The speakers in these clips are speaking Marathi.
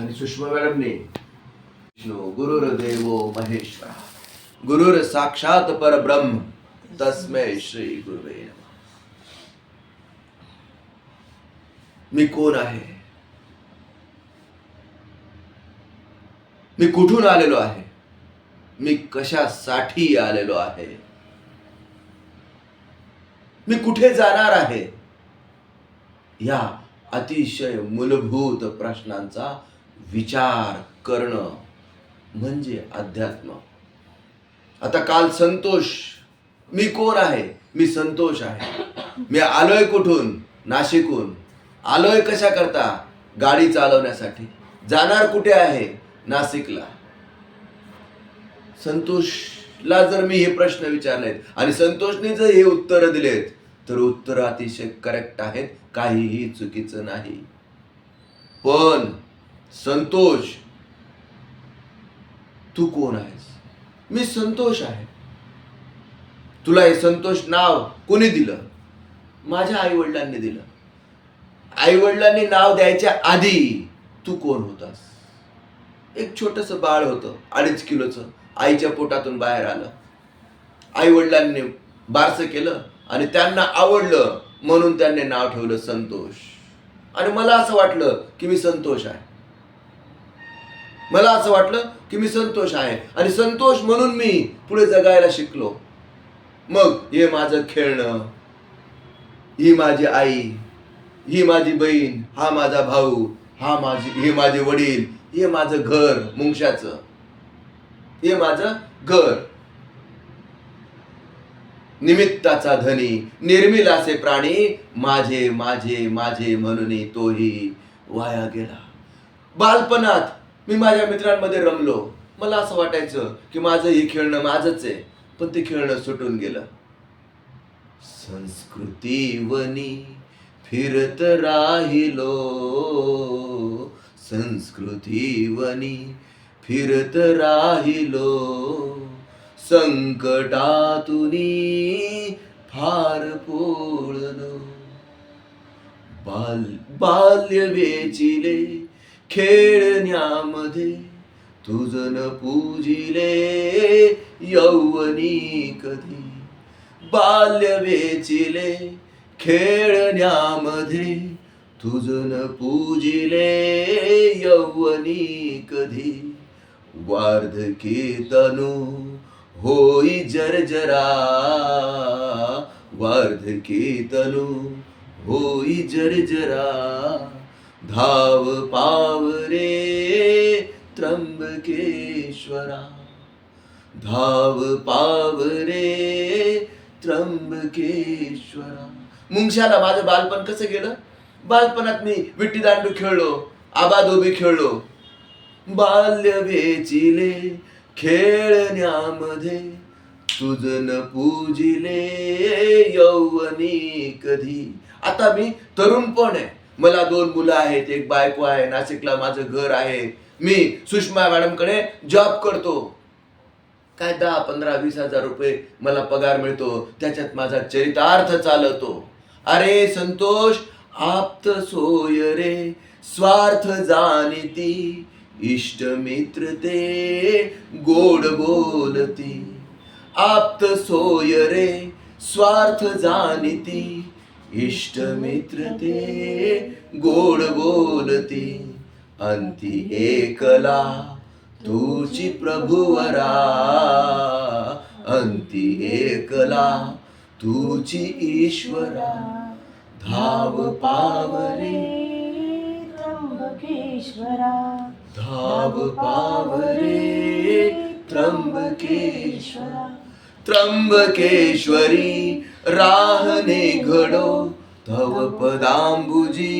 आणि सुषमा मॅडमने विष्णू गुरुर देव महेश्वर गुरुर साक्षात परब्रह्म तस्मय श्री गुरुवे मी कोण आहे? मी कुठून आलेलो आहे? मी कशासाठी आलेलो आहे? मी कुठे जाणार आहे? या अतिशय मूलभूत प्रश्नांचा विचार करणं म्हणजे अध्यात्म. आता काल संतोष मी कोण आहे? मी संतोष आहे. मी आलोय कुठून? नाशिकहून. आलोय कशा करता गाडी चालवण्यासाठी. जाणार कुठे आहे? नाशिकला. संतोषला जर मी हे प्रश्न विचारलेत आणि संतोषने जर हे उत्तर दिलेत तर उत्तर अतिशय करेक्ट आहेत. काहीही चुकीचं नाही. पण संतोष तू कोण आहेस? मी संतोष आहे. तुला हे संतोष नाव कोणी दिलं? माझ्या आई वडिलांनी दिलं. आई वडिलांनी नाव द्यायच्या आधी तू कोण होतास? एक छोटस बाळ होतं अडीच किलोचं. आईच्या पोटातून बाहेर आलं. आई वडिलांनी बारसं केलं आणि त्यांना आवडलं म्हणून त्यांनी नाव ठेवलं संतोष. आणि मला असं वाटलं की मी संतोष आहे. मला असं वाटलं की मी संतोष आहे. आणि संतोष म्हणून मी पुढे जगायला शिकलो. मग हे माझं खेळणं ही माझी आई ही माझी बहीण हा माझा भाऊ हा माझी हे माझे वडील हे माझं घर मुंगशाचं. हे माझं घर. निमित्ताचा धनी निर्मिल असे प्राणी माझे माझे माझे म्हणून तोही वाया गेला. बालपणात मी माझ्या मित्रांमध्ये रमलो. मला असं वाटायचं की माझं हे खेळणं माझंच आहे पण ते खेळणं सुटून गेलं. संस्कृती वनी फिरत राहिलो. संस्कृती वनी फिरत राहिलो. संकटातून फार पोळलो. बाल बाल्य वेचिले खेळण्यामध्ये तुझन पूजिले यौवनी कधी. बाल्य वेचिले खेळण्यामध्ये तुझन पूजिले यौवनी कधी. वार्धके तनु होई जर्जरा. वार्धके तनु होई जर्जरा. धाव पावरे त्र्यंबकेश्वरा. धाव पावरे त्र्यंबकेश्वरा. मुंगशाला माझं बालपण कसं गेलं? बालपणात मी विट्टी दांडू खेळलो आबादोबी खेळलो. बाल्य वेचिले खेळण्यामध्ये तुझन पूजिले यौवनी कधी? आता मी तरुण पण आहे. मला दोन मुलं आहेत एक बायको आहे नाशिकला माझं घर आहे. मी सुषमा मॅडमकडे जॉब करतो. काय दहा पंधरा वीस हजार रुपये मला पगार मिळतो त्याच्यात माझा चरितार्थ चालवतो अरे संतोष आप्त सोय रे स्वार्थ जाणती इष्ट मित्र ते गोड बोलती. आप्त सोय रे स्वार्थ जाणती इष्ट मित्र ते गोड बोलती. अंती एकला तुची प्रभुवरा. अंती एकला तुची ईश्वरा. धाव पावरे त्र्यंबकेश्वरा. धाव पावरे त्र्यंबकेश्वरा. त्र्यंबकेश्वरी राहने घडो तव पदांबुजी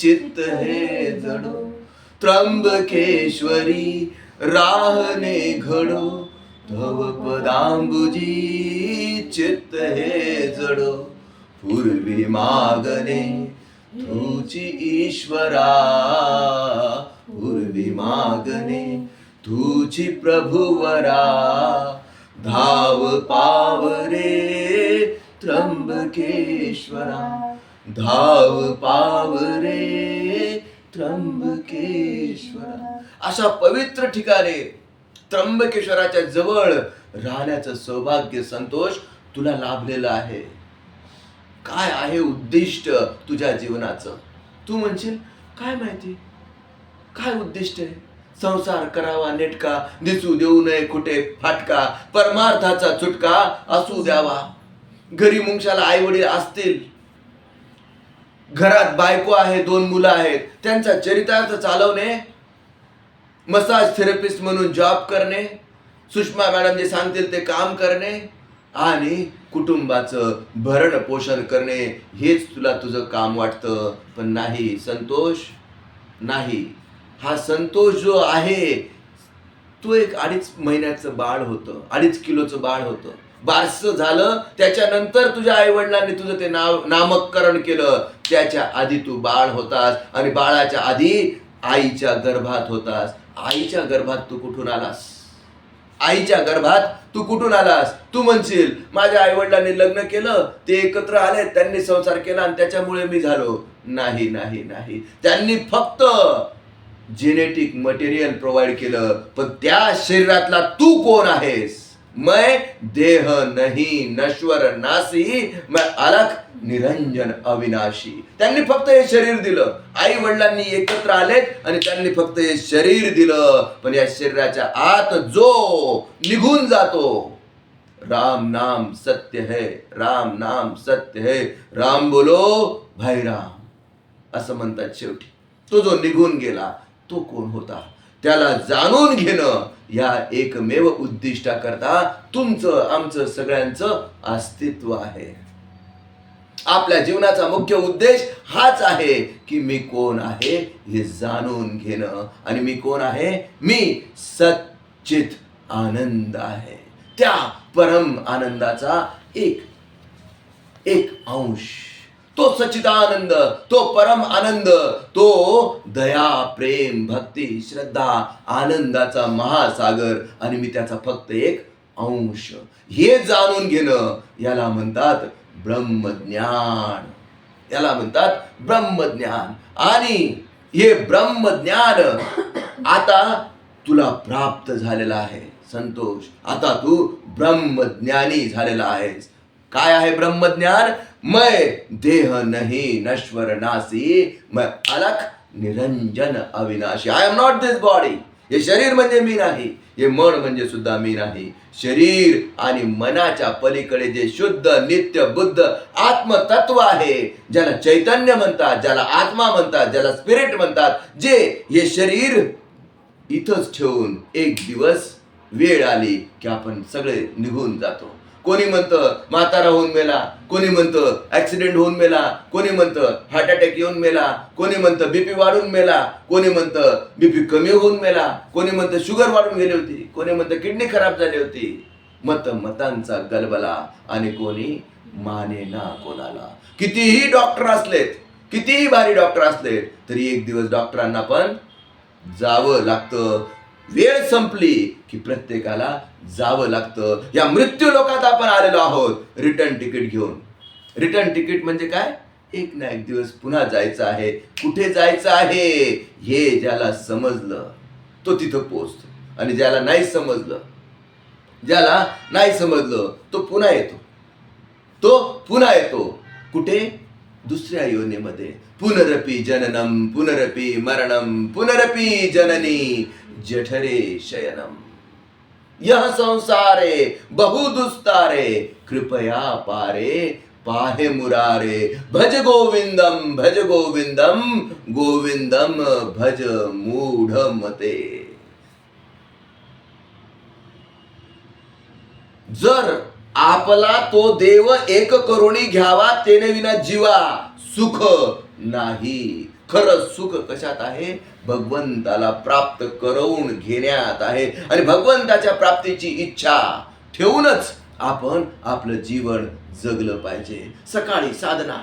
चित्त हे जडो. त्र्यंबकेश्वरी राहने घडो तव पदांबुजी चित्त हे जडो. पूर्वी मागणे तुची ईश्वरा. पूर्वी मागणे तुची प्रभुवरा. धाव पावरे त्र्यंबकेश्वरा धाव पावरे त्र्यंबकेश्वरा त्र्यंबकेश्वर अशा पवित्र ठिकाणी त्र्यंबकेश्वराच्या जवळ राहण्याचं सौभाग्य संतोष तुला लाभलेलं आहे. काय आहे उद्दिष्ट तुझ्या जीवनाचं? तू म्हणशील काय माहिती? काय उद्दिष्ट आहे? संसार करावा नेटका दिसू देऊ नये कुठे फाटका परमार्थाचा चुटका असू द्यावा. घरी मुंगशाला आई वडील असतील. घरात बायको आहे दोन मुलं आहेत. त्यांचा चरितार्थ चालवणे मसाज थेरपिस्ट म्हणून जॉब करणे सुषमा मॅडम जे सांगतील ते काम करणे आणि कुटुंबाचं भरण पोषण करणे. हेच तुला तुझं काम वाटतं. पण नाही संतोष. नाही. हा संतोष जो आहे तो एक अडीच महिन्याचं बाळ होतं. अडीच किलोचं बाळ होतं. बारसं झालं त्याच्यानंतर तुझ्या आई वडिलांनी तुझं ते नाव नामकरण केलं. त्याच्या आधी तू बाळ होतास आणि बाळाच्या आधी आईच्या गर्भात होतास. आईच्या गर्भात तू कुठून आलास? आईच्या गर्भात तू कुठून आलास? तू म्हणशील माझ्या आई वडिलांनी लग्न केलं ते एकत्र आले त्यांनी संसार केला आणि त्याच्यामुळे मी झालो. नाही नाही नाही. त्यांनी फक्त जेनेटिक मटेरियल प्रोव्हाइड केलं. पण त्या शरीरातला तू कोण आहेस? मैं देह नहीं नश्वर नासी मैं अलख निरंजन अविनाशी. त्यांनी फक्त हे शरीर दिलं. आई वडिलांनी एकत्र आलेत आणि त्यांनी फक्त हे शरीर दिलं. पण या शरीराच्या आत जो निघून जातो राम नाम सत्य है राम नाम सत्य है. राम बोलो भाई राम. असं म्हणतात शेवटी. तो जो निघून गेला तो कोण होता? त्याला जाणून घेणं या एकमेव उद्दिष्टाकरता तुमचं आमचं सगळ्यांचं अस्तित्व आहे. आपल्या जीवनाचा मुख्य उद्देश हाच आहे की मी कोण आहे हे जाणून घेणं. आणि मी कोण आहे? मी सच्चित आनंद आहे. त्या परम आनंदाचा एक एक अंश. तो सचिदानंद तो परम आनंद तो दया प्रेम भक्ती श्रद्धा आनंदाचा महासागर आणि मी त्याचा फक्त एक अंश. हे जाणून घेणं याला म्हणतात ब्रह्मज्ञान. याला म्हणतात ब्रह्मज्ञान. आणि हे ब्रह्मज्ञान आता तुला प्राप्त झालेला आहे. संतोष आता तू ब्रह्मज्ञानी झालेला आहेस. काय आहे ब्रह्मज्ञान? मैं देह नहीं नश्वर नासी मैं अलख निरंजन अविनाशी. I am not this body हे शरीर म्हणजे मी नाही हे मन म्हणजे सुद्धा मी नाही. शरीर आणि मनाच्या पलीकडे जे शुद्ध नित्य बुद्ध आत्मतत्व आहे ज्याला चैतन्य म्हणतात ज्याला आत्मा म्हणतात ज्याला स्पिरिट म्हणतात जे हे शरीर इथंच ठेवून एक दिवस वेळ आली की आपण सगळे निघून जातो. कोणी म्हणतं म्हातारा होऊन मेला कोणी म्हणतं ऍक्सिडेंट होऊन मेला कोणी म्हणतं हार्ट अटॅक येऊन मेला कोणी म्हणतं बीपी वाढून मेला कोणी म्हणतं बीपी कमी होऊन मेला कोणी म्हणतं शुगर वाढून गेली होती कोणी म्हणतं किडनी खराब झाली होती. मत मतांचा गलबला आणि कोणी माने ना कोणाला. कितीही डॉक्टर असलेत कितीही भारी डॉक्टर असलेत तरी एक दिवस डॉक्टरांना पण जावं लागतं. वेळ संपली की प्रत्येकाला जावं लागतं. या मृत्यू लोकात आपण आलेलो आहोत. रिटर्न तिकीट घेऊन. रिटर्न तिकीट म्हणजे काय? एक ना एक दिवस पुन्हा जायचं आहे. कुठे जायचं आहे? हे ज्याला समजलं तो तिथं पोचतो आणि ज्याला नाही समजलं ज्याला नाही समजलं तो पुन्हा येतो. तो पुन्हा येतो. कुठे? दुसऱ्या योनेमध्ये. पुनरपी जननम पुनरपी मरणम पुनरपी जननी. जठरे शयनम। यह संसारे बहुदुस्तारे कृपया पारे पाहे मुरारे। भज गोविंदम भज गोविंदम गोविंदम भज मूढ मते जर आपला तो देव एक करुणी घ्यावा तेने विना जीवा सुख नाही। खरं सुख कशात आहे? भगवंताला प्राप्त करवून घेण्यात आहे. आणि भगवंताच्या प्राप्तीची इच्छा ठेवूनच आपण आपलं जीवन जगलं पाहिजे. सकाळी साधना.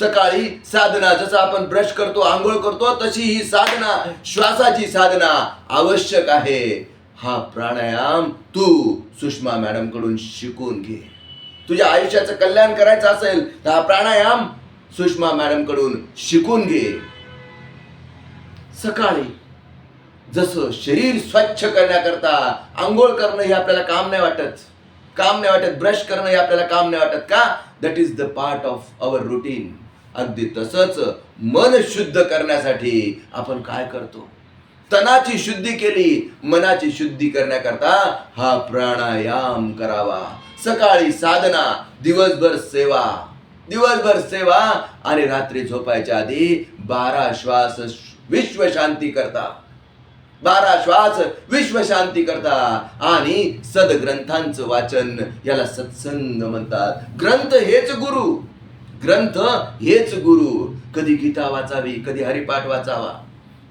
सकाळी साधना जसं आपण ब्रश करतो आंघोळ करतो तशी ही साधना श्वासाची साधना आवश्यक आहे. हा प्राणायाम तू सुषमा मॅडमकडून शिकून घे. तुझ्या आयुष्याचं कल्याण करायचं असेल तर हा प्राणायाम सुषमा मॅडमकडून शिकून घे. सकाळी जसं शरीर स्वच्छ करण्याकरता आंघोळ करणं हे आपल्याला काम नाही वाटत काम नाही वाटत ब्रश करणं हे आपल्याला काम नाही वाटत का? That is the part of our routine अगदी तसंच मन शुद्ध करण्यासाठी आपण काय करतो? तनाची शुद्धी केली मनाची शुद्धी करण्याकरता हा प्राणायाम करावा. सकाळी साधना दिवसभर सेवा दिवसभर सेवा आणि रात्री झोपायच्या आधी बारा श्वास विश्व शांती करता. बारा श्वास विश्व शांती करता. आणि सदग्रंथांचं वाचन याला सत्संग म्हणतात. ग्रंथ हेच गुरु. ग्रंथ हेच गुरु. कधी गीता वाचावी कधी हरिपाठ वाचावा.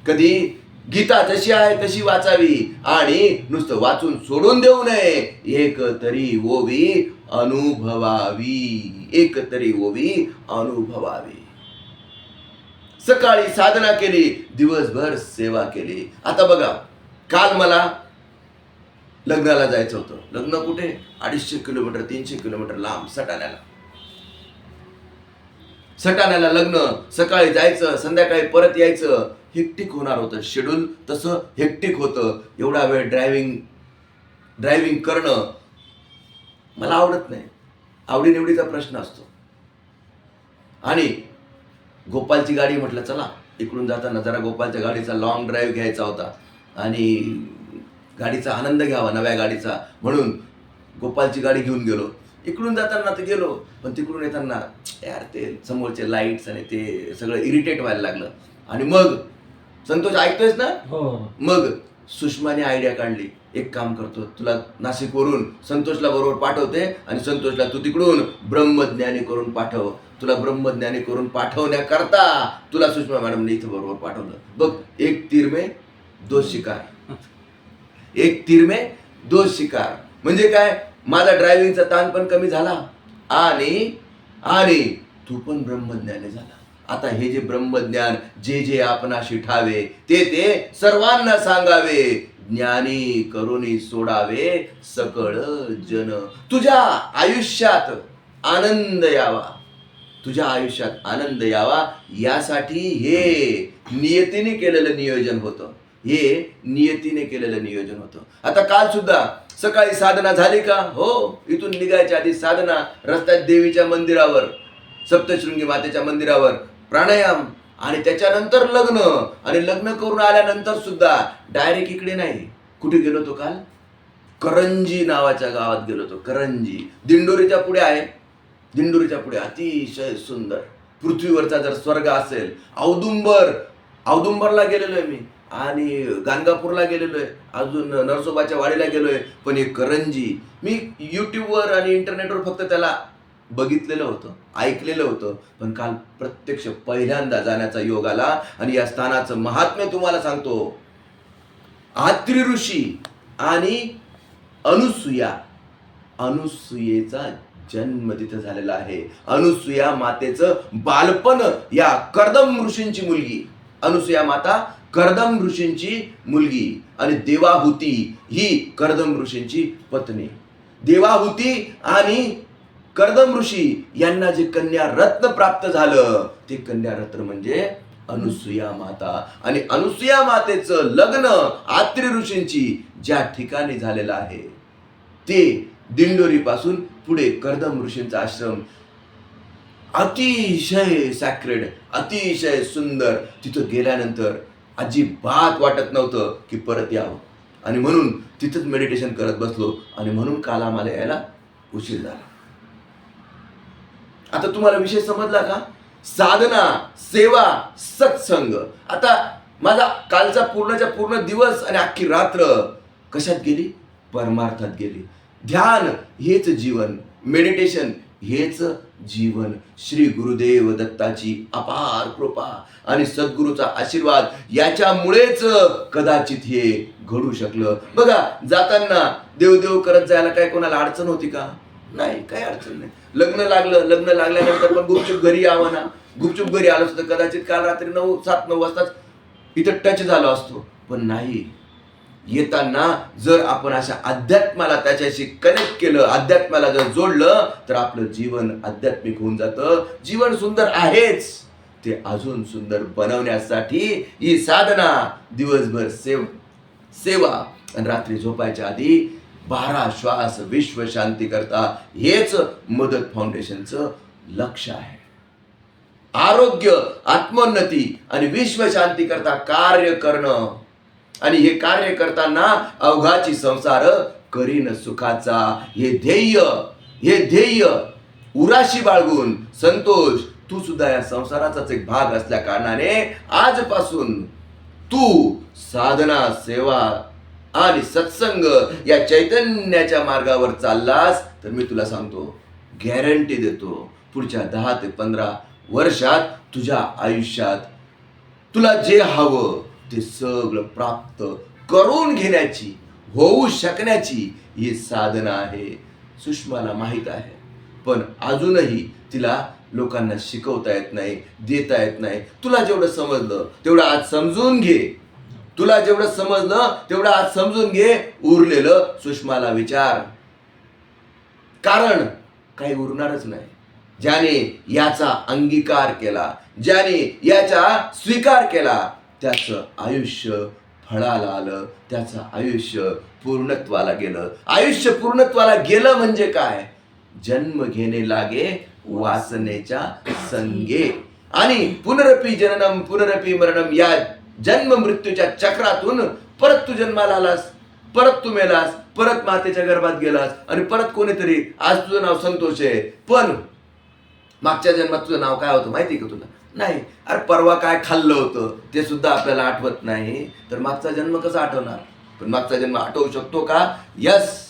कधी गीता जशी आहे तशी वाचावी. आणि नुसतं वाचून सोडून देऊ नये. एक तरी ओवी अनुभवावी. एक तरी ओवी अनुभवावी सकाळी साधना केली दिवसभर सेवा केली आता बघा काल मला लग्नाला जायचं होतं लग्न कुठे अडीचशे किलोमीटर तीनशे किलोमीटर लांब सटाण्याला सटाण्याला लग्न सकाळी जायचं संध्याकाळी परत यायचं हेक्टिक होणार होतं शेड्यूल तसं हेक्टिक होतं एवढा वेळ ड्रायव्हिंग ड्रायव्हिंग करणं मला आवडत नाही आवडीनिवडीचा प्रश्न असतो. आणि गोपालची गाडी म्हटलं चला इकडून जाताना जरा गोपालच्या गाडीचा लॉंग ड्राईव्ह घ्यायचा होता आणि गाडीचा आनंद घ्यावा नव्या गाडीचा. म्हणून गोपालची गाडी घेऊन गेलो. इकडून जाताना तर गेलो पण तिकडून येताना यार ते समोरचे लाईट्स आणि ते सगळं इरिटेट व्हायला लागलं. आणि मग संतोष ऐकतोयस ना? हो. मग सुषमाने आयडिया काढली. एक काम करतो तुला नाशिकवरून संतोषला बरोबर पाठवते आणि संतोषला तू तिकडून ब्रह्मज्ञानी करून पाठव. तुला ब्रह्मज्ञानी करून पाठवण्याकरता तुला सुषमा मॅडमने इथं बरोबर पाठवलं. बघ एक तीर में दो शिकार. एक तीर में दो शिकार. म्हणजे काय? माझा ड्रायव्हिंगचा ताण पण कमी झाला. आणि आणि तू पण ब्रह्मज्ञानी झाला. आता हे जे ब्रह्मज्ञान जे जे आपणाशी ठावे ते ते सर्वांना सांगावे. ज्ञानी करुणी सोडावे सकळ जन. तुझ्या आयुष्यात आनंद यावा. तुझ्या आयुष्यात आनंद यावा. यासाठी हे नियतीने केलेलं नियोजन होतं. हे नियतीने केलेलं नियोजन होतं. आता काल सुद्धा सकाळी साधना झाली का? हो इथून निघायच्या आधी साधना रस्त्यात देवीच्या मंदिरावर सप्तशृंगी मातेच्या मंदिरावर प्राणायाम आणि त्याच्यानंतर लग्न आणि लग्न करून आल्यानंतर सुद्धा डायरेक्ट इकडे नाही. कुठे गेलो तो काल? करंजी नावाच्या गावात गेलो होतो. करंजी. दिंडोरीच्या पुढे आहे. दिंडोरीच्या पुढे. अतिशय सुंदर. पृथ्वीवरचा जर स्वर्ग असेल औदुंबर. औदुंबरला गेलेलो आहे मी. आणि गाणगापूरला गेलेलो आहे अजून नरसोबाच्या वाडीला गेलोय. पण हे करंजी. मी यूट्यूबवर आणि इंटरनेटवर फक्त त्याला बघितलेलं होतं ऐकलेलं होतं. पण काल प्रत्यक्ष पहिल्यांदा जाण्याचा योग आला आणि या स्थानाचं महात्म्य तुम्हाला सांगतो. आत्री ऋषी आणि अनुसुया. अनुसुयेचा जन्म तिथं झालेला आहे. अनुसुया मातेचं बालपण या कर्दम ऋषींची मुलगी. अनुसुया माता कर्दम ऋषींची मुलगी. आणि देवाहुती ही कर्दम ऋषींची पत्नी. देवाहुती आणि कर्दम ऋषी यांना जे कन्या रत्न प्राप्त झालं ते कन्या रत्न म्हणजे अनुसुया माता. आणि अनुसुया मातेचं लग्न आत्री ऋषींची ज्या ठिकाणी झालेलं आहे ते दिंडोरी पासून पुढे कर्दम ऋषींचा आश्रम अतिशय सॅक्रेड अतिशय सुंदर तिथं गेल्यानंतर अजिबात वाटत नव्हतं की परत यावं. आणि म्हणून तिथंच मेडिटेशन करत बसलो आणि म्हणून काल आम्हाला यायला उशीर झाला. आता तुम्हाला विषय समजला का? साधना सेवा सत्संग. आता माझा कालचा पूर्णच्या पूर्ण दिवस आणि अख्खी रात्र कशात गेली? परमार्थात गेली. ध्यान हेच जीवन मेडिटेशन हेच जीवन. श्री गुरुदेव दत्ताची अपार कृपा आणि सद्गुरूचा आशीर्वाद याच्यामुळेच कदाचित हे घडू शकलं. बघा जाताना देवदेव करत जायला काय कोणाला अडचण होती का? नाही काय अडचण नाही. लग्न लागलं लग्न लागल्यानंतर पण गुपचूप घरी यावं ना. गुपचूप घरी आलं असतं कदाचित काल रात्री नऊ सात नऊ वाजताच इथं टच झालो असतो. पण नाही. येताना जर आपण अशा अध्यात्माला त्याच्याशी कनेक्ट केलं अध्यात्माला जर जोडलं तर आपलं जीवन आध्यात्मिक होऊन जातं. जीवन सुंदर आहेच. ते अजून सुंदर बनवण्यासाठी ही साधना दिवसभर सेव सेवा. आणि रात्री झोपायच्या आधी बारा श्वास विश्व शांती करता हेच मदत फाउंडेशनचं लक्ष आहे. आरोग्य आत्मोन्नती आणि विश्व शांती करता कार्य करणं. आणि हे कार्य करताना अवघाची संसार करीन सुखाचा. हे ध्येय हे ध्येय उराशी बाळगून संतोष तू सुद्धा या संसाराचाच एक भाग असल्या कारणाने आजपासून तू साधना सेवा आणि सत्संग या चैतन्याच्या मार्गावर चाललास तर मी तुला सांगतो गॅरंटी देतो पुढच्या दहा ते पंधरा वर्षात तुझ्या आयुष्यात तुला जे हवं ते सगळं प्राप्त करून घेण्याची होऊ शकण्याची ही साधना आहे. सुषमाला माहीत आहे पण अजूनही तिला लोकांना शिकवता येत नाही देता येत नाही. तुला जेवढं समजलं तेवढं आज समजून घे. तुला जेवढं समजलं तेवढं आज समजून घे उरलेलं सुषमाला विचार. कारण काही उरणारच नाही. ज्याने याचा अंगीकार केला ज्याने याचा स्वीकार केला त्याचं आयुष्य फळाला आलं त्याचं आयुष्य पूर्णत्वाला गेलं. आयुष्य पूर्णत्वाला गेलं म्हणजे काय? जन्म घेणे लागे वासनेच्या संगे. आणि पुनरपी जननम पुनरपी मरणम या जन्म मृत्यूच्या चक्रातून परत तू जन्माला आलास परत तू मेलास परत मातेच्या गर्भात गेलास आणि परत कोणीतरी आज तुझं नाव संतोष आहे. पण मागच्या जन्मात तुझं नाव काय होतं माहिती का तुला? नाही. अरे परवा काय खाल्लं होतं ते सुद्धा आपल्याला आठवत नाही. तर मागचा जन्म कसा आठवणार? पण मागचा जन्म आठवू शकतो का? यस.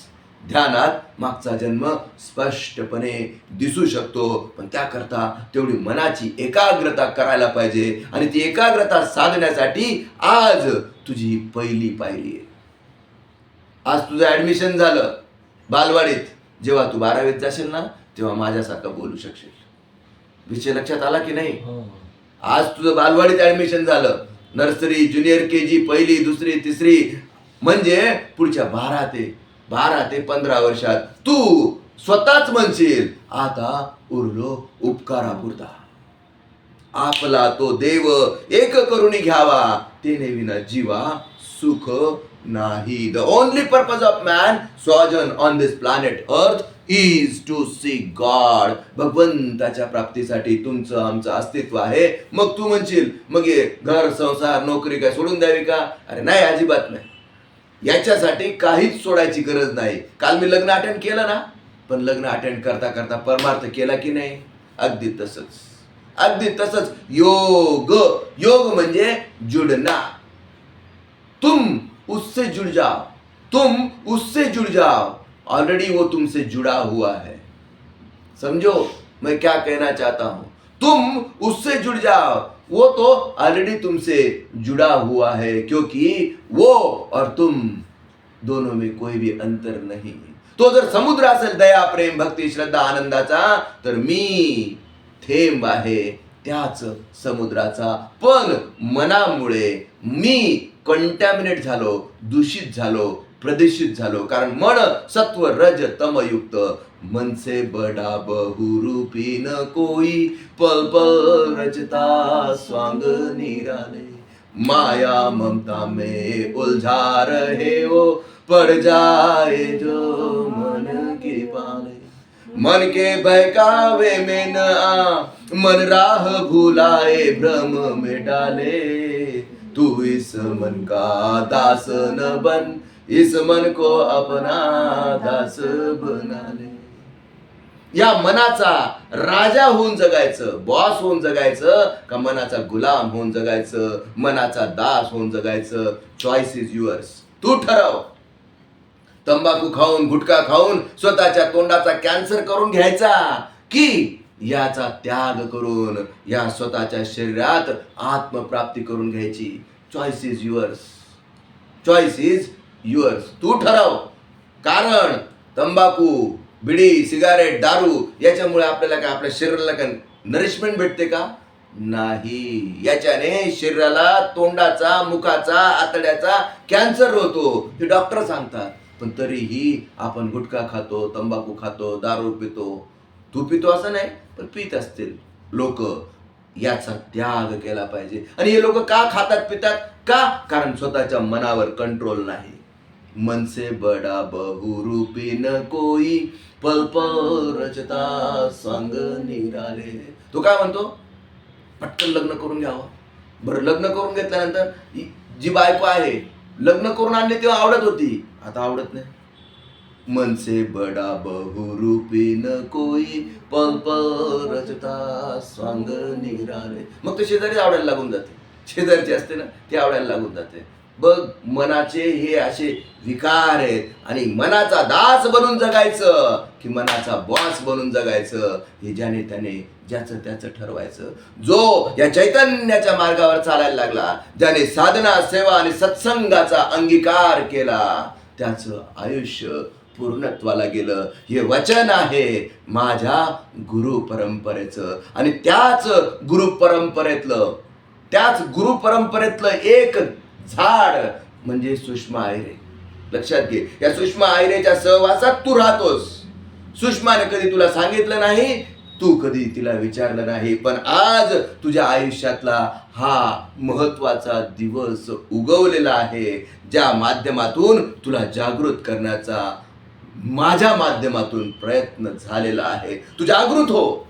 ध्यानात मागचा जन्म स्पष्टपणे दिसू शकतो. पण त्याकरता तेवढी मनाची एकाग्रता करायला पाहिजे आणि ती एकाग्रता साधण्यासाठी आज तुझी ही पहिली पायरी आहे. आज तुझं ऍडमिशन झालं बालवाडीत. जेव्हा तू बारावीत जाशील ना तेव्हा माझ्यासारखं बोलू शकशील. विषय लक्षात आला की नाही? आज तुझं बालवाडीत ऍडमिशन झालं. नर्सरी ज्युनियर के जी पहिली दुसरी तिसरी. म्हणजे पुढच्या बारा ते बारा ते पंधरा वर्षात तू स्वतःच म्हणशील आता उरलो उपकारापुरता. आपला तो देव एक करून घ्यावा. ते नेविना जीवा सुख नाही. The only purpose of man स्वजन on this planet earth is to see God भगवंताच्या प्राप्तीसाठी तुमचं आमचं अस्तित्व आहे. मग तू म्हणशील मग ये घर संसार नोकरी काय सोडून द्यावी का? अरे नाही अजिबात नाही. याच्यासाठी काहीच सोडायची गरज नाही. काल मी लग्न अटेंड केलं ना पण लग्न अटेंड करता करता परमार्थ केला की नाही? अगदी तसंच. अगदी तसंच. योग योग म्हणजे जुडना. तुम उससे जुड़ जाओ. तुम उससे जुड़ जाओ. ऑलरेडी वो तुमसे जुड़ा हुआ है. समझो? मैं क्या कहना चाहता हूं? तुम उससे जुड़ जाओ. वो तो ऑलरेडी तुमसे जुड़ा हुआ है क्योंकि वो और तुम दोनों में कोई भी अंतर नहीं तो जर समुद्र असेल दया प्रेम भक्ती श्रद्धा आनंदाचा तर मी थेंब आहे त्याच समुद्राचा. पण मनामुळे मी कंटॅमिनेट झालो दूषित झालो प्रदूषित झालो. कारण मन सत्व रज तमयुक्त मन से बडा बहुरूपी न कोई पल पल रचता स्वांग निराले। माया ममता में उलझा रहे हो पड़ जाए जो मन के पाले। मन के बहकावे में न आ, मन राह भुलाए भ्रम में डाले। तू इस मन का दास न बन, इस मन को अपना दास बना ले या मनाचा राजा होऊन जगायचं बॉस होऊन जगायचं का मनाचा गुलाम होऊन जगायचं मनाचा दास होऊन जगायचं. चॉईस इज युअर्स तू ठरव. तंबाखू खाऊन गुटखा खाऊन स्वतःच्या तोंडाचा कॅन्सर करून घ्यायचा की याचा त्याग करून या स्वतःच्या शरीरात आत्मप्राप्ती करून घ्यायची. Choice is yours choice is yours तू ठरव. कारण तंबाखू बिडी सिगारेट दारू याच्यामुळे आपल्याला काय आपल्या शरीराला काय नरिशमेंट भेटते का? नाही. याच्याने शरीराला तोंडाचा मुखाचा आतड्याचा कॅन्सर होतो. हे डॉक्टर सांगतात. पण तरीही आपण गुटखा खातो तंबाखू खातो दारू पितो. तू पितो असं नाही पण पित असतील लोक. याचा त्याग केला पाहिजे. आणि हे लोक का खातात पितात? का? कारण स्वतःच्या मनावर कंट्रोल नाही. मन से बडा बहुरूपी न कोई पल पल रचता संग निराले. तो काय म्हणतो? पटकन लग्न करून घ्यावं. बरं लग्न करून घेतल्यानंतर जी बायको आहे लग्न करून आणली तेव्हा आवडत होती. आता आवडत नाही. मन से बडा बहुरूपी न कोई पल पल रचता स्वांग निराले. मग ते शेजारी आवडायला लागून जाते. शेजारची असते ना ती आवडायला लागून जाते. बघ मनाचे हे असे विकार आहेत आणि मनाचा दास बनून जगायचं की मनाचा बॉस बनून जगायचं हे ज्याने त्याने ज्याचं त्याचं ठरवायचं. जो या चैतन्याच्या मार्गावर चालायला लागला ज्याने साधना सेवा आणि सत्संगाचा अंगीकार केला त्याचं आयुष्य पूर्णत्वाला गेलं. हे वचन आहे माझ्या गुरु परंपरेचं. आणि त्याच गुरु परंपरेतलं त्याच गुरु परंपरेतलं एक झाड म्हणजे सुषमा आयरे. लक्षात घे. या सुषमा आयरेच्या सहवासात तू राहतोस. सुषमाने कधी तुला सांगितलं नाही तू कधी तिला विचारलं नाही पण आज तुझ्या आयुष्यातला हा महत्त्वाचा दिवस उगवलेला आहे ज्या माध्यमातून तुला जागृत करण्याचा माझ्या माध्यमातून प्रयत्न झालेला आहे. तू जागृत हो.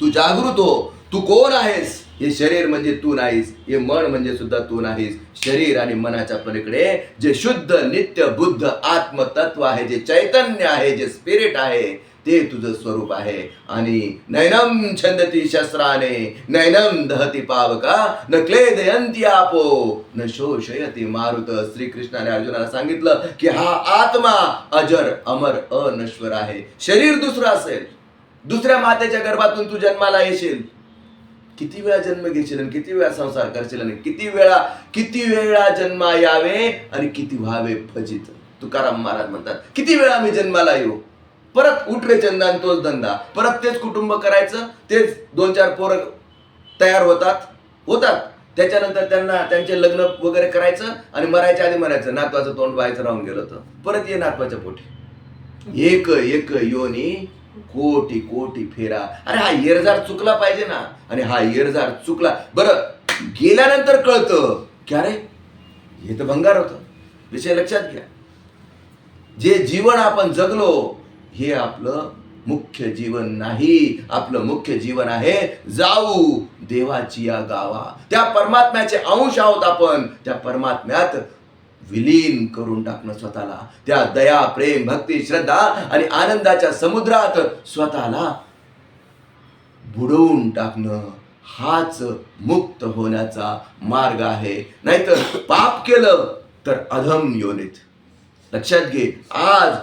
तू जागृत हो. तू कोण आहेस? हे शरीर म्हणजे तू नाहीस हे मन म्हणजे सुद्धा तू नाहीस. शरीर आणि मनाच्या पलीकडे जे शुद्ध नित्य बुद्ध आत्मतत्व आहे जे चैतन्य आहे जे स्पिरिट आहे ते तुझं स्वरूप आहे. आणि नैनम छंदती शस्त्राने नैनम दहती पावका न क्लेदयंती आपो न शोषयती मारुत. श्रीकृष्णाने अर्जुनाला सांगितलं की हा आत्मा अजर अमर अनश्वर आहे. शरीर दुसरं असेल. दुसऱ्या मातेच्या गर्भातून तू जन्माला येशील. किती वेळा जन्म घेशील आणि किती वेळा संसार करशील आणि किती वेळा किती वेळा जन्मा यावे आणि किती व्हावे फजित? तुकाराम महाराज म्हणतात किती वेळा मी जन्माला येऊ? परत उठरे चंदा तोच धंदा. परत तेच कुटुंब करायचं तेच दोन चार पोरं तयार होतात होतात. त्याच्यानंतर त्यांना त्यांचे लग्न वगैरे करायचं आणि मरायच्या आधी मरायचं नातवाचं तोंड व्हायचं राहून गेलं तर परत ये नातवाच्या पोटी. एक एक योनी कोटी कोटी फेरा. अरे हा येरजार चुकला पाहिजे ना. आणि हा येरजार चुकला. बरं गेल्यानंतर कळतं. की अरे हे तर भंगार होतं. विषय लक्षात घ्या. जे जीवन आपण जगलो हे आपलं मुख्य जीवन नाही. आपलं मुख्य जीवन आहे जाऊ देवाची या गावा. त्या परमात्म्याचे अंश आहोत आपण. त्या परमात्म्यात विलीन करून टाकणं स्वतःला. त्या दया प्रेम भक्ती श्रद्धा आणि आनंदाच्या समुद्रात स्वतःला बुडवून टाकणं हाच मुक्त होण्याचा मार्ग आहे. नाहीतर पाप केलं तर अधम योनीत. लक्षात घे आज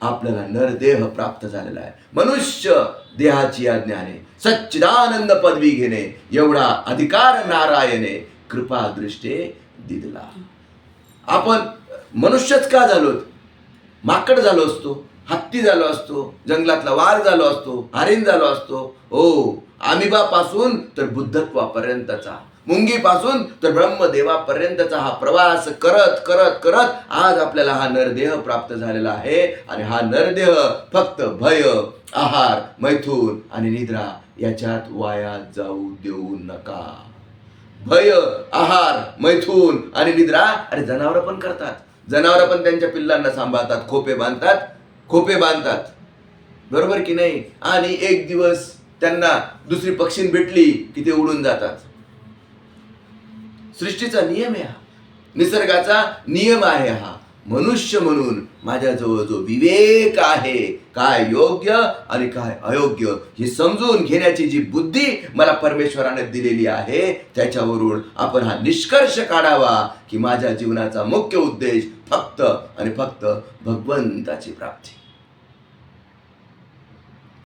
आपल्याला नरदेह प्राप्त झालेला आहे. मनुष्य देहाची आज्ञाने सच्चिदानंद पदवी घेणे एवढा अधिकार नारायणे कृपा दृष्टे दिदला. आपण मनुष्यच का झालो? माकड झालो असतो हत्ती झालो असतो जंगलातला वाघ झालो असतो हरिण झालो असतो. हो आमिबापासून तर बुद्धत्वापर्यंतचा. मुंगीपासून तर ब्रह्मदेवापर्यंतचा हा प्रवास करत करत करत आज आपल्याला हा नरदेह प्राप्त झालेला आहे. आणि हा नरदेह फक्त भय आहार मैथून आणि निद्रा याच्यात वाया जाऊ देऊ नका. भय आहार मैथून आणि निद्रा अरे जनावर पण करतात. जनावर पण त्यांच्या पिल्लांना सांभाळतात खोपे बांधतात. खोपे बांधतात. बरोबर की नाही? आणि एक दिवस त्यांना दुसरी पक्षीन भेटली की ते उडून जातात. सृष्टीचा नियम आहे हा. निसर्गाचा नियम आहे हा. मनुष्य म्हणून माझ्याजवळ जो विवेक आहे काय योग्य आणि काय अयोग्य हे समजून घेण्याची जी बुद्धी मला परमेश्वराने दिलेली आहे त्याच्यावरून आपण हा निष्कर्ष काढावा की माझ्या जीवनाचा मुख्य उद्देश फक्त आणि फक्त भगवंताची प्राप्ती.